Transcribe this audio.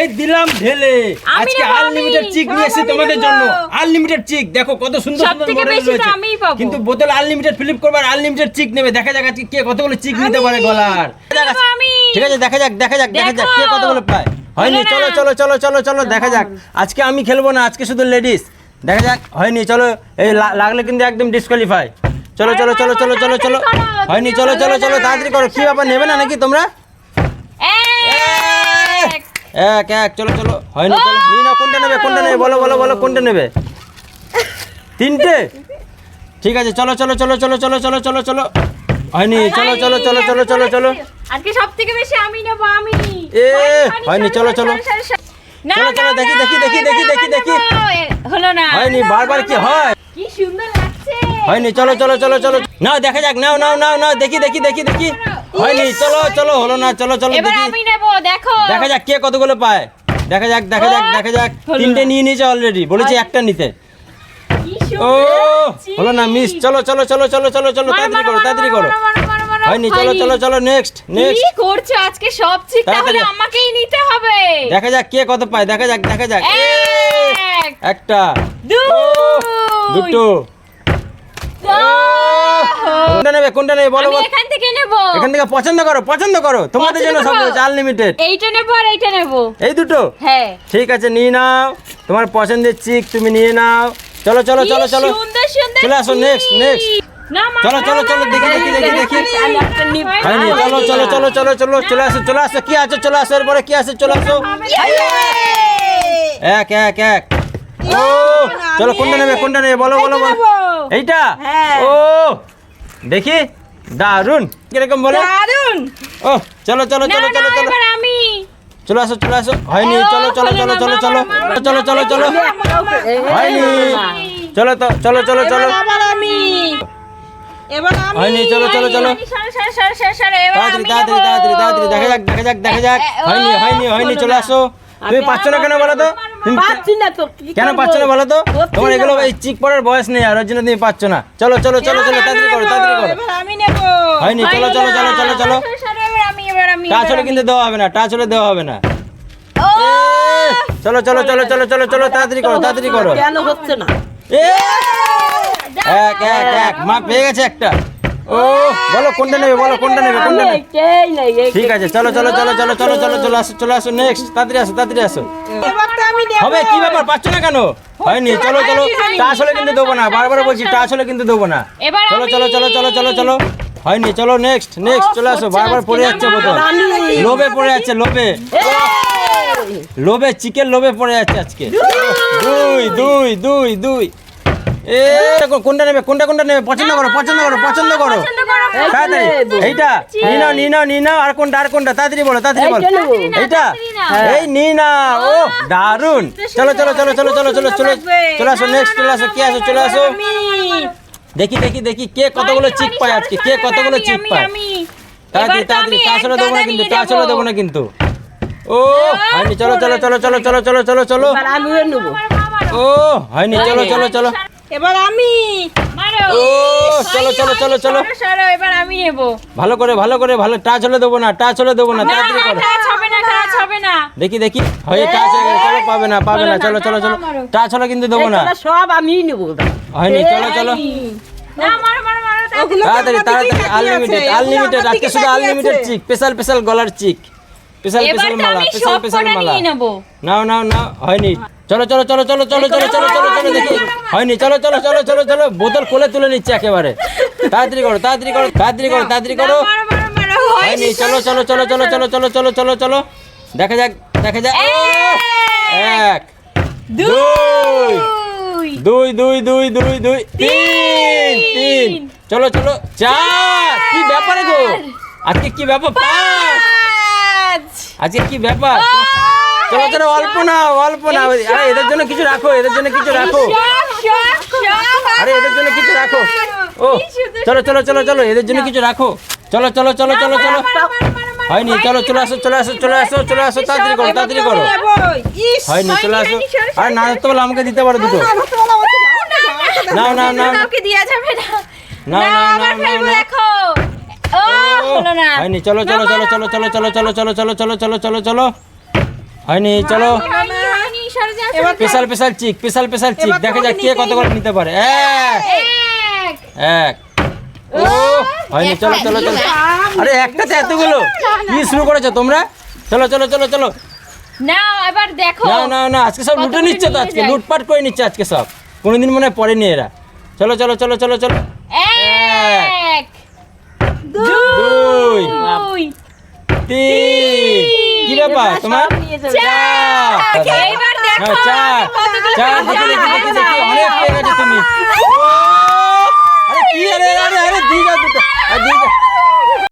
এই দিলাম ঢেলে আজকে আনলিমিটেড চিক নিয়ে এসেছি তোমাদের জন্য আনলিমিটেড চিক দেখো কত সুন্দর সুন্দর মডেল রয়েছে কিন্তু বোতল আনলিমিটেড ফ্লিপ করবে আর আনলিমিটেড চিক নেবে দেখা যাক আজকে কে কতগুলো চিক নিতে পারে গলার ঠিক আছে দেখা যাক দেখা যাক দেখা যাক কে কতগুলো পায় হয়নি চলো চলো চলো চলো চলো দেখা যাক আজকে আমি খেলব না আজকে শুধু লেডিস দেখা যাক হয়নি চলো এই লাগলে কিন্তু একদম ডিসকোয়ালিফাই চলো চলো চলো চলো চলো চলো হয়নি চলো চলো চলো তাড়াতাড়ি করো কি ব্যাপার নেবে না নাকি তোমরা এক। এক চলো চলো হয়নি চলো নিয়ে নাও কোনটা নেবে কোনটা নেবে বলো বলো বলো কোনটা নেবে তিনটে ঠিক আছে চলো চলো চলো চলো চলো চলো চলো চলো হয়নি চলো চলো চলো চলো চলো চলো আজকে সব থেকে বেশি আমি নেব আমি এ, হয়নি, চলো, চলো। না, চলো, চলো, দেখি, দেখি, দেখি, দেখি, দেখি, দেখি। হলো না হয়নি বারবার কি হয় কি সুন্দর লাগছে হয়নি চলো চলো চলো চলো নাও দেখা যাক নাও নাও নাও নাও দেখি দেখি দেখি দেখি হয়নি চলো চলো হলো না চলো চলো এবার দেখি। আমি নেব দেখো। দেখা যাক কে কতগুলো পায়। দেখা যাক দেখা যাক দেখা যাক। তিনটে নিয়ে নিয়েছে অলরেডি বলেছি একটা নিতে। ও হলো না মিস চলো চলো চলো চলো চলো চলো তাড়াতাড়ি করো তাড়াতাড়ি করো। হয়নি চলো চলো চলো নেক্সট কি নেক্সট করছ? আজকে সব চিক তাহলে আমাকেই নিতে হবে। দেখা যাক কে কত পায় দেখা যাক দেখা যাক। একটা। দুটো। কোনটা নেবে কোনটা নেবে বলো। এখান থেকে এখান থেকে পছন্দ করো পছন্দ করো। তোমাদের জন্য সব। রয়েছে আনলিমিটেড এইটা নেব আর এইটা নেব। এই দুটো? হ্যাঁ। ঠিক আছে নিয়ে নাও। তোমার পছন্দের চিক তুমি নিয়ে নাও। চলো চলো চলো চলো। সুন্দর সুন্দর চলে আসো, চিক। next, next। না মা চলো, চলো, চলো, দেখি, দেখি, দেখি, দেখি। হয়নি চলো চলো চলো চলো চলো চলে আসো চলে আসো কি আছে চলে আসো এরপরে কি আছে চলে আসো। এক এক এক। ও চলো কোনটা নেবে কোনটা নেবে বলো বলো বলো। এইটা ও দেখি। দারুণ কীরকম বলো? দারুণ ও চলো চলো চলো চলো চলো। আমি। চলে আসো চলে আসো। হয়নি চলো চলো চলো চলো চলো চলো। চলো চলো হয়নি। চলো তো চলো চলো চলো। আমি। হয়নি চলো চলো চলো। তাড়াতাড়ি তাড়াতাড়ি তাড়াতাড়ি তাড়াতাড়ি দেখা যাক দেখা যাক দেখা যাক। হয়নি হয়নি হয়নি চলে আসো। তুমি পাচ্ছ না কেন বলো তো? পাচ্ছি না তো কেন? পাচ্ছ না বলো তো? তোমার। এগুলো এই চিক পড়ার বয়স নেই আর ওর জন্য তুমি পাচ্ছ না। চলো চলো চলো চলো তাড়াতাড়ি করো তাড়াতাড়ি করো। আমি নেব। হয়নি চলো চলো চলো চলো চলো। সরে, সরে, এবার আমি, এবার আমি, টাচ হলে। কিন্তু দেওয়া হবে না টাচ হলে দেওয়া হবে না। চলো চলো চলো চলো চলো চলো তাড়াতাড়ি করো তাড়াতাড়ি করো। কেন হচ্ছে না? এ, এক এক এক মা পেয়ে গেছে একটা। ও বলো কোনটা নেবে বলো কোনটা নেবে কোনটা নেবে ঠিক আছে চলো চলো চলো চলো চলো চলো চলো আসো চলে আসো নেক্সট তাড়াতাড়ি আসো তাড়াতাড়ি আসো হবে কি ব্যাপার পাচ্ছ না কেন হয়নি চলো চলো টাচ হলে কিন্তু দেবো না বারবার বলছি টাচ হলে কিন্তু দেবো না চলো চলো চলো চলো চলো চলো হয়নি চলো নেক্সট নেক্সট চলে আসো বারবার পড়ে যাচ্ছে বোতল লোভে পড়ে যাচ্ছে লোভে লোভে চিকেন লোভে পড়ে যাচ্ছে আজকে দুই দুই দুই দুই এ কোনটা নেবে? কোনটা কোনটা নেবে? পছন্দ করো পছন্দ করো পছন্দ করো। তাড়াতাড়ি। এইটা নাও নিয়ে নাও আর কোনটা আর কোনটা? তাড়াতাড়ি বলো তাড়াতাড়ি বলো। এইটা? নাও। এই নি না ও দারুণ চলো চলো চলো চলো চলো চলো চলো চলে আসো নেক্সট চলে আসো কি আসো চলে আসো? দেখি দেখি দেখি কে কতগুলো চিক পায় আজকে? কে কতগুলো চিক পায়? তাড়াতাড়ি তো তাড়াতাড়ি আমি টাচ দেবো না কিন্তু নিয়ে টাচ দেবো না কিন্তু। ও হয়নি চলো চলো চলো চলো চলো চলো চলো। চলো ও হয়নি চলো চলো চলো। এবার আমি। ও চলো চলো চলো চলো। সরো, সরো, এবার আমি নেব। ভালো করে ভালো করে ভালো টাচ হলে দেবো না টাচ হলে দেবো না তাড়াতাড়ি করো। টাচ হবে না, টাচ হবে না। দেখি দেখি হয়ে টাচ হয়ে চলো পাবে না পাবে না চলো চলো চলো টাচ হলে কিন্তু দেবো না। সব আমিই নেব হয়নি চলো চলো। না, মারো, মারো, মারো, তাড়াতাড়ি। তাড়াতাড়ি আনলিমিটেড আনলিমিটেড আজকে শুধু আনলিমিটেড। চিক স্পেশাল স্পেশাল গলার চিক স্পেশাল তো মালা স্পেশাল কটা মালা। নাও নাও নাও হয়নি চলো চলো চলো চলো চলো চলো চলো চলো চলো দেখি হয়নি চলো চলো চলো চলো চলো বোতল কোলে তুলে নিচ্ছে একেবারে তাড়াতাড়ি করো তাড়াতাড়ি করো তাড়াতাড়ি করো তাড়াতাড়ি করো হয়নি চলো চলো চলো চলো চলো চলো চলো চলো চলো দেখা যাক দেখা যাক এক দুই দুই। দুই দুই দুই দুই তিন তিন চলো চলো চার কি ব্যাপারে গো আজকে কি ব্যাপার পাঁচ। আজকে কি ব্যাপার চলো চলো অল্প না অল্প না আরে এদের জন্য কিছু রাখো এদের জন্য কিছু রাখো। আরে এদের জন্য কিছু রাখো ও চলো চলো চলো চলো এদের জন্য কিছু রাখো চলো চলো চলো চলো চলো। হয়নি চলো চলে আসো চলে আসো চলে আসো চলে আসো তাড়াতাড়ি করো তাড়াতাড়ি করো হয়নি চলে আসো আর না তো বলে আমাকে দিতে পারো দুটো নাও নাও না না না না না নাও, না, হলো না। হয়নি চলো চলো চলো চলো চলো চলো চলো চলো চলো চলো চলো চলো। চলো। হয়নি চলো। Special special chick special special chick. দেখা যাক কে কত করে নিতে পারে। এক এক। ও হয়নি চলো চলো চলো। আরে একটাতে এতগুলো? কি শুরু করেছ তোমরা? চলো চলো চলো চলো। নাও, এবার দেখো। না না না আজকে সব লুটে নিচ্ছে তো আজকে। লুটপাট করে নিচ্ছে আজকে সব। কোনোদিন মনে হয় পড়েনি এরা। চলো চলো চলো চলো চলো। এক। দুই দুই তিন কি ব্যাপার? তোমার? চার চার চার দেখি দেখি দেখি দেখি অনেক পেয়ে গেছো তুমি! আরে কি আরে আরে দুটো